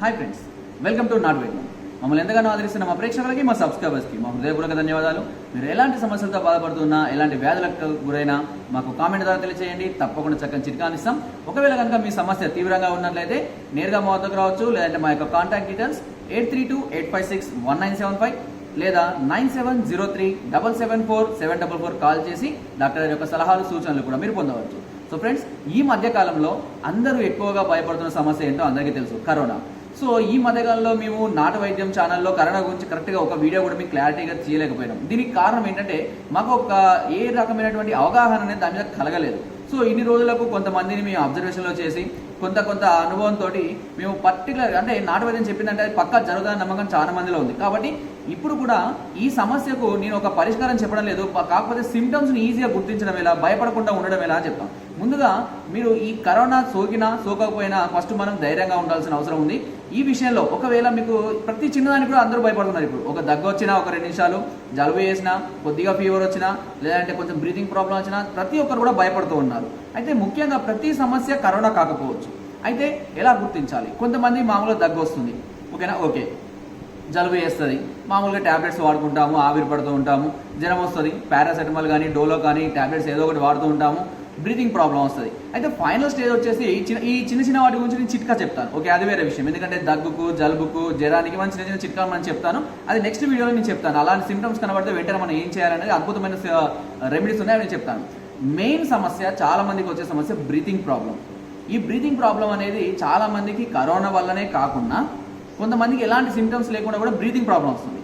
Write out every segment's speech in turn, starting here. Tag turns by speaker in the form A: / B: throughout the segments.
A: Hi friends welcome to not wait మమ్మల్ని ఎంతగానో ఆదరిస్తున్న మా ప్రేక్షకులకి మా సబ్స్క్రైబర్స్కి మా హృదయపూర్వక ధన్యవాదాలు. మీరు ఎలాంటి సమస్యలతో బాధపడుతున్నా ఎలాంటి వ్యాధులకు గురైనా మాకు కామెంట్ ద్వారా తెలియజేయండి తప్పకుండా చక్కని చిట్కానిస్తాం ఒకవేళ కనుక మీ సమస్య తీవ్రంగా ఉన్నట్లయితే నేరుగా మా వద్దకు రావచ్చు లేదంటే మా యొక్క contact details eight three two eight five six one nine seven five లేదా nine seven zero three double seven four seven double four call చేసి డాక్టర్ గారి యొక్క సలహాలు సూచనలు కూడా మీరు పొందవచ్చు. సో ఫ్రెండ్స్ ఈ మధ్య కాలంలో అందరూ ఎక్కువగా భయపడుతున్న సమస్య ఏంటో అందరికీ తెలుసు. కరోనా. సో ఈ మధ్యకాలంలో మేము నాట వైద్యం ఛానల్లో కరోనా గురించి కరెక్ట్గా ఒక వీడియో కూడా మీకు క్లారిటీగా తీయలేకపోయినాం. దీనికి కారణం ఏంటంటే మాకు ఒక ఏ రకమైనటువంటి అవగాహన అనేది దాని మీద కలగలేదు. సో ఇన్ని రోజులకు కొంతమందిని మేము అబ్జర్వేషన్లో చేసి కొంత కొంత అనుభవంతో మేము పర్టికులర్ అంటే నాటవైద్యం చెప్పిందంటే అది పక్కా జరుగుతుందని నమ్మకం చాలా మందిలో ఉంది. కాబట్టి ఇప్పుడు కూడా ఈ సమస్యకు నేను ఒక పరిష్కారం చెప్పడం లేదు. కాకపోతే సిమ్టమ్స్ని ఈజీగా గుర్తించడం ఎలా భయపడకుండా ఉండడం ఎలా అని చెప్తాం. ముందుగా మీరు ఈ కరోనా సోకినా సోకకపోయినా ఫస్ట్ మనం ధైర్యంగా ఉండాల్సిన అవసరం ఉంది. ఈ విషయంలో ఒకవేళ మీకు ప్రతి చిన్నదానికి కూడా అందరూ భయపడుతున్నారు ఇప్పుడు. ఒక దగ్గు వచ్చినా ఒక రెండు నిమిషాలు జలుబు చేసినా కొద్దిగా ఫీవర్ వచ్చినా లేదంటే కొంచెం బ్రీతింగ్ ప్రాబ్లం వచ్చినా ప్రతి ఒక్కరు కూడా భయపడుతూ ఉన్నారు. అయితే ముఖ్యంగా ప్రతి సమస్య కరోనా కాకపోవచ్చు. అయితే ఎలా గుర్తించాలి? కొంతమంది మామూలుగా దగ్గు వస్తుంది. ఓకేనా? ఓకే. జలుబు చేస్తుంది. మామూలుగా ట్యాబ్లెట్స్ వాడుకుంటాము ఆవిరి పడుతూ ఉంటాము జ్వరం వస్తుంది. పారాసెటమాల్ కానీ డోలో కానీ ట్యాబ్లెట్స్ ఏదో ఒకటి వాడుతూ ఉంటాము. బ్రీతింగ్ ప్రాబ్లం వస్తుంది. అయితే ఫైనల్ స్టేజ్ వచ్చేసి చిన్న ఈ చిన్న చిన్న వాటి గురించి నేను చిట్కా చెప్తాను. ఓకే అది వేరే విషయం. ఎందుకంటే దగ్గుకు జలుబుకు జ్వరానికి మనం చిన్న చిన్న చిట్కాలు మనం చెప్తాను. అది నెక్స్ట్ వీడియోలో నేను చెప్తాను. అలాంటి సిమ్టమ్స్ కనబడితే వెంటనే మనం ఏం చేయాలనేది అద్భుతమైన రెమెడీస్ ఉన్నాయి నేను చెప్తాను. మెయిన్ సమస్య చాలా మందికి వచ్చే సమస్య బ్రీతింగ్ ప్రాబ్లం ఈ బ్రీతింగ్ ప్రాబ్లం అనేది చాలా మందికి కరోనా వల్లనే కాకుండా కొంతమందికి ఎలాంటి సిమ్టమ్స్ లేకుండా కూడా బ్రీతింగ్ ప్రాబ్లం వస్తుంది.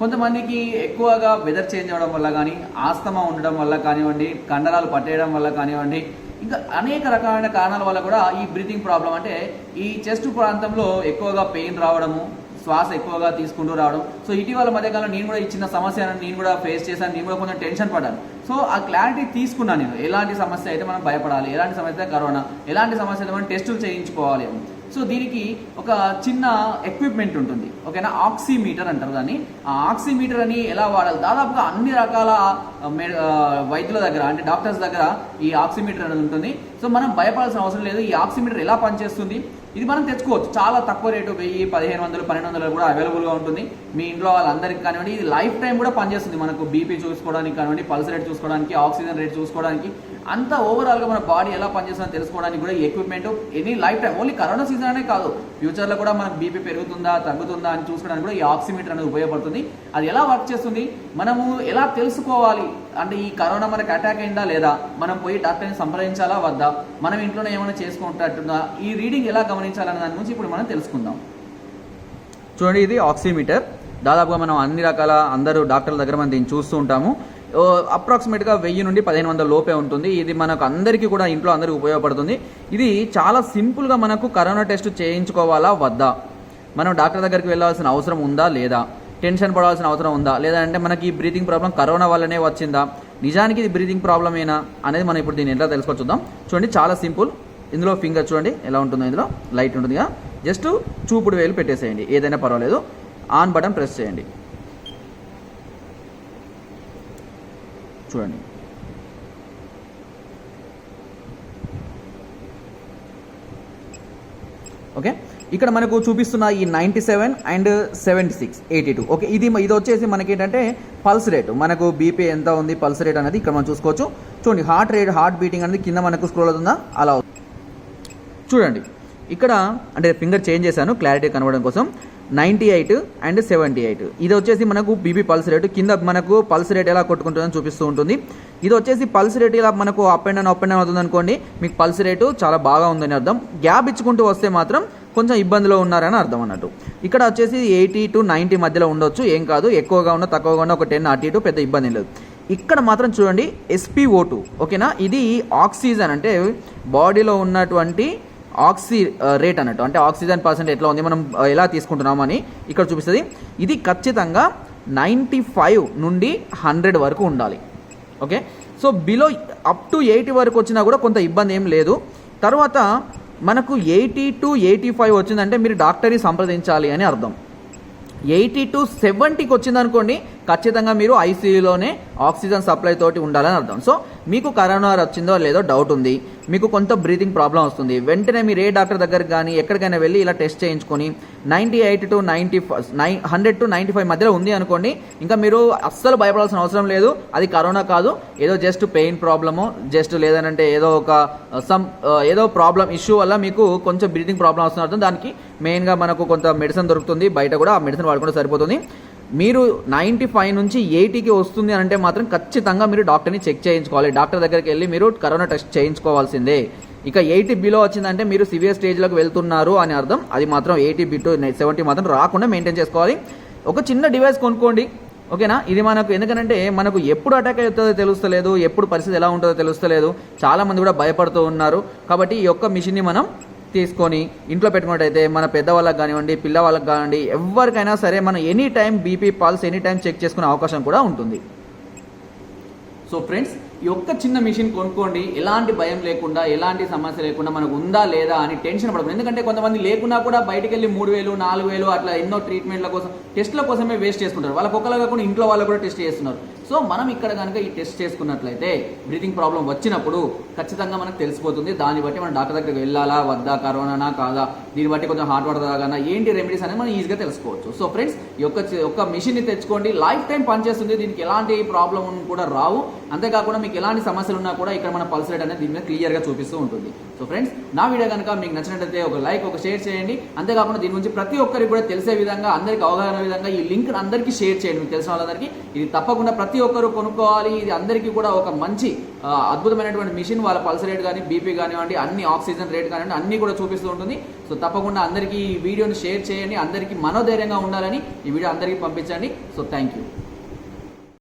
A: కొంతమందికి ఎక్కువగా వెదర్ చేంజ్ అవ్వడం వల్ల కానీ ఆస్తమా ఉండడం వల్ల కానివ్వండి కండరాలు పట్టేయడం వల్ల కానివ్వండి ఇంకా అనేక రకాలైన కారణాల వల్ల కూడా ఈ బ్రీతింగ్ ప్రాబ్లం అంటే ఈ చెస్ట్ ప్రాంతంలో ఎక్కువగా పెయిన్ రావడము శ్వాస ఎక్కువగా తీసుకుంటూ రావడం. సో ఇటీవల మధ్యకాలంలో నేను కూడా ఇచ్చిన సమస్యను నేను కూడా ఫేస్ చేశాను నేను కూడా కొంచెం టెన్షన్ పడ్డాను. సో ఆ క్లారిటీ తీసుకున్నాను నేను. ఎలాంటి సమస్య అయితే మనం భయపడాలి ఎలాంటి సమస్య అయితే కరోనా ఎలాంటి సమస్య అయితే మనం టెస్టులు చేయించుకోవాలి సో దీనికి ఒక చిన్న ఎక్విప్మెంట్ ఉంటుంది. ఓకేనా? ఆక్సిమీటర్ అంటారు దాన్ని. ఆ ఆక్సిమీటర్ అని ఎలా వాడాలి? దాదాపుగా అన్ని రకాల వైద్యుల దగ్గర అంటే డాక్టర్స్ దగ్గర ఈ ఆక్సిమీటర్ అనేది ఉంటుంది. సో మనం భయపడాల్సిన అవసరం లేదు. ఈ ఆక్సిమీటర్ ఎలా పనిచేస్తుంది? ఇది మనం తెచ్చుకోవచ్చు. చాలా తక్కువ రేటు వెయ్యి పదిహేను వందలు పన్నెండు వందలు కూడా అవైలబుల్గా ఉంటుంది. మీ ఇంట్లో వాళ్ళందరికీ కానివ్వండి ఇది లైఫ్ టైం కూడా పనిచేస్తుంది మనకు. బీపీ చూసుకోవడానికి కానివ్వండి పల్స్ రేట్ చూసుకోవడానికి ఆక్సిజన్ రేట్ చూసుకోవడానికి. అంత ఓవరాల్గా మన బాడీ ఎలా పనిచేస్తుందో తెలుసుకోవడానికి కూడా ఈ equipment any lifetime only corona season అనే కాదు. ఫ్యూచర్లో కూడా మనకు బీపీ పెరుగుతుందా తగ్గుతుందా అని చూసుకోవడానికి కూడా ఈ ఆక్సిమీటర్ అనేది ఉపయోగపడుతుంది. అది ఎలా వర్క్ చేస్తుంది? మనము ఎలా తెలుసుకోవాలి? అంటే ఈ కరోనా మనకు అటాక్ అయిందా లేదా? మనం పోయి డాక్టర్ని సంప్రదించాలా వద్దా? మనం ఇంట్లోనే ఏమైనా చేసుకుంటున్నట్టుందా ఈ రీడింగ్ ఎలా గమనించాలనే దాని గురించి ఇప్పుడు మనం తెలుసుకుందాం. చూడండి ఇది ఆక్సిమీటర్ దాదాపుగా మనం అన్ని రకాల అందరూ డాక్టర్ల దగ్గర మనం దీన్ని చూస్తూ ఉంటాము. అప్రాక్సిమేట్గా వెయ్యి నుండి పదిహేను వందల లోపే ఉంటుంది. ఇది మనకు అందరికీ కూడా ఇంట్లో అందరికీ ఉపయోగపడుతుంది. ఇది చాలా సింపుల్గా మనకు కరోనా టెస్ట్ చేయించుకోవాలా వద్దా? మనం డాక్టర్ దగ్గరికి వెళ్ళాల్సిన అవసరం ఉందా లేదా? టెన్షన్ పడాల్సిన అవసరం ఉందా? లేదా అంటే మనకి ఈ బ్రీతింగ్ ప్రాబ్లం కరోనా వల్లనే వచ్చిందా? నిజానికి ఇది బ్రీతింగ్ ప్రాబ్లమేనా అనేది మనం ఇప్పుడు దీన్ని ఎట్లా తెలుసుకో చూద్దాం. చూడండి చాలా సింపుల్. ఇందులో ఫింగర్ చూడండి ఎలా ఉంటుందో ఇందులో. లైట్ ఉంటుందిగా జస్ట్ చూపుడు వేలు పెట్టేసేయండి. ఏదైనా పర్వాలేదు. ఆన్ బటన్ ప్రెస్ చేయండి. చూడండి. ఓకే? ఇక్కడ మనకు చూపిస్తున్న ఈ ninety seven and seventy six eighty two. Okay ఇది ఇది వచ్చేసి మనకి ఏంటంటే పల్స్ రేట్. మనకు బీపీ ఎంత ఉంది పల్స్ రేట్ అనేది ఇక్కడ మనం చూసుకోవచ్చు. చూడండి హార్ట్ రేట్ హార్ట్ బీటింగ్ అనేది కింద మనకు స్క్రోల్ అవుతుందా? అలా అవుతుంది. చూడండి ఇక్కడ అంటే ఫింగర్ చేంజ్ చేశాను క్లారిటీ కనబడడం కోసం. Ninety eight and seventy eight. ఇది వచ్చేసి మనకు బీపీ పల్స్ రేటు. కింద మనకు పల్స్ రేట్ ఎలా కొట్టుకుంటుందని చూపిస్తూ ఉంటుంది. ఇది వచ్చేసి పల్స్ రేట్ ఇలా మనకు up and down up and down అవుతుంది అనుకోండి మీకు పల్స్ రేటు చాలా బాగా ఉందని అర్థం. గ్యాప్ ఇచ్చుకుంటూ వస్తే మాత్రం కొంచెం ఇబ్బందిలో ఉన్నారని అర్థం అన్నట్టు. ఇక్కడ వచ్చేసి ఎయిటీ టు నైంటీ మధ్యలో ఉండొచ్చు ఏం కాదు. ఎక్కువగా ఉన్న తక్కువగా ఉన్న ఒక టెన్ అటు ఇటు పెద్ద ఇబ్బంది లేదు. ఇక్కడ మాత్రం చూడండి ఎస్పీఓ టూ ఓకేనా? ఇది ఆక్సిజన్ అంటే బాడీలో ఉన్నటువంటి ఆక్సి రేట్ అన్నట్టు. అంటే ఆక్సిజన్ పర్సెంట్ ఎట్లా ఉంది మనం ఎలా తీసుకుంటున్నామని ఇక్కడ చూపిస్తుంది. ఇది ఖచ్చితంగా నైంటీ ఫైవ్ నుండి హండ్రెడ్ వరకు ఉండాలి. Okay? So below up to eighty వరకు వచ్చినా కూడా కొంత ఇబ్బంది ఏం లేదు. తర్వాత మనకు ఎయిటీ టు ఎయిటీ ఫైవ్ వచ్చిందంటే మీరు డాక్టర్ని సంప్రదించాలి అని అర్థం. ఎయిటీ టు సెవెంటీకి వచ్చింది అనుకోండి ఖచ్చితంగా మీరు ఐసీయూలోనే ఆక్సిజన్ సప్లై తోటి ఉండాలని అర్థం. సో మీకు కరోనా వచ్చిందో లేదో డౌట్ ఉంది. మీకు కొంత బ్రీతింగ్ ప్రాబ్లం వస్తుంది. వెంటనే మీరు ఏ డాక్టర్ దగ్గరికి కానీ ఎక్కడికైనా వెళ్ళి ఇలా టెస్ట్ చేయించుకొని ninety eight to ninety nine hundred to ninety five మధ్యలో ఉంది అనుకోండి ఇంకా మీరు అస్సలు భయపడాల్సిన అవసరం లేదు. అది కరోనా కాదు. ఏదో జస్ట్ పెయిన్ ప్రాబ్లము జస్ట్ లేదనంటే ఏదో ఒక సమ్ ఏదో ప్రాబ్లం ఇష్యూ వల్ల మీకు కొంచెం బ్రీతింగ్ ప్రాబ్లం వస్తున్న అర్థం దానికి మెయిన్గా మనకు కొంత మెడిసిన్ దొరుకుతుంది. బయట కూడా ఆ మెడిసిన్ వాడుకుంటే సరిపోతుంది. మీరు నైంటీ ఫైవ్ నుంచి ఎయిటీకి వస్తుంది అని అంటే మాత్రం ఖచ్చితంగా మీరు డాక్టర్ని చెక్ చేయించుకోవాలి. డాక్టర్ దగ్గరికి వెళ్ళి మీరు కరోనా టెస్ట్ చేయించుకోవాల్సిందే. ఇక ఎయిటీ బిలో వచ్చిందంటే మీరు సివియర్ స్టేజ్లోకి వెళ్తున్నారు అని అర్థం. అది మాత్రం ఎయిటీ బి టు సెవెంటీ మాత్రం రాకుండా మెయింటైన్ చేసుకోవాలి. ఒక చిన్న డివైస్ కొనుక్కోండి. ఓకేనా? ఇది మనకు ఎందుకంటే మనకు ఎప్పుడు అటాక్ అవుతుందో తెలుస్తలేదు ఎప్పుడు పరిస్థితి ఎలా ఉంటుందో తెలుస్తలేదు. చాలామంది కూడా భయపడుతూ ఉన్నారు. కాబట్టి ఈ యొక్క మిషన్ని మనం తీసుకొని ఇంట్లో పెట్టుకున్నట్టయితే మన పెద్దవాళ్ళకి కానివ్వండి పిల్లవాళ్ళకి కానివ్వండి ఎవరికైనా సరే మనం any time BP pulse any time check చేసుకునే అవకాశం కూడా ఉంటుంది. సో ఫ్రెండ్స్ ఈ ఒక్క చిన్న మిషన్ కొనుక్కోండి. ఎలాంటి భయం లేకుండా ఎలాంటి సమస్య లేకుండా మనకు ఉందా లేదా అని టెన్షన్ పడకూడదు. ఎందుకంటే కొంతమంది లేకున్నా కూడా బయటికి వెళ్ళి మూడు వేలు నాలుగు వేలు అట్లా ఎన్నో ట్రీట్మెంట్ల కోసం టెస్ట్ల కోసమే వేస్ట్ చేసుకుంటారు వాళ్ళకి ఒకళ్ళు కాకుండా ఇంట్లో వాళ్ళు కూడా టెస్ట్ చేస్తున్నారు. సో మనం ఇక్కడ కనుక ఈ టెస్ట్ చేసుకున్నట్లయితే బ్రీతింగ్ ప్రాబ్లం వచ్చినప్పుడు ఖచ్చితంగా మనకు తెలిసిపోతుంది. దాన్ని బట్టి మనం డాక్టర్ దగ్గరికి వెళ్ళాలా వద్దా కరోనానా కాదా? దీన్ని బట్టి కొంచెం హార్ట్ వాటర్ తాగానా ఏంటి రెమెడీస్ అనేది మనం ఈజీగా తెలుసుకోవచ్చు. సో ఫ్రెండ్స్ ఈ యొక్క ఒక మిషన్ని తెచ్చుకోండి. లైఫ్ టైం పనిచేస్తుంది. దీనికి ఎలాంటి ప్రాబ్లం కూడా రావు. అంతేకాకుండా మీకు ఎలాంటి సమస్యలు ఉన్నా కూడా ఇక్కడ మన పల్స్ రేట్ అనేది దీని మీద క్లియర్గా చూపిస్తూ ఉంటుంది. సో ఫ్రెండ్స్ నా వీడియో కనుక మీకు నచ్చినట్లయితే ఒక లైక్ ఒక షేర్ చేయండి. అంతేకాకుండా దీని గురించి ప్రతి ఒక్కరికి కూడా తెలిసే విధంగా అందరికి అవగాహన విధంగా ఈ లింక్ అందరికీ షేర్ చేయండి. మీకు తెలిసిన వాళ్ళందరికీ. ఇది తప్పకుండా ప్రతి ప్రతి ఒక్కరు కొనుక్కోవాలి. ఇది అందరికీ కూడా ఒక మంచి అద్భుతమైనటువంటి మిషన్. వాళ్ళ పల్స్ రేట్ కానీ బీపీ కానివ్వండి అన్ని ఆక్సిజన్ రేట్ కానివ్వండి అన్ని కూడా చూపిస్తూ ఉంటుంది. సో తప్పకుండా అందరికీ ఈ వీడియోని షేర్ చేయండి. అందరికీ మనోధైర్యంగా ఉండాలని ఈ వీడియో అందరికీ పంపించండి. So thank you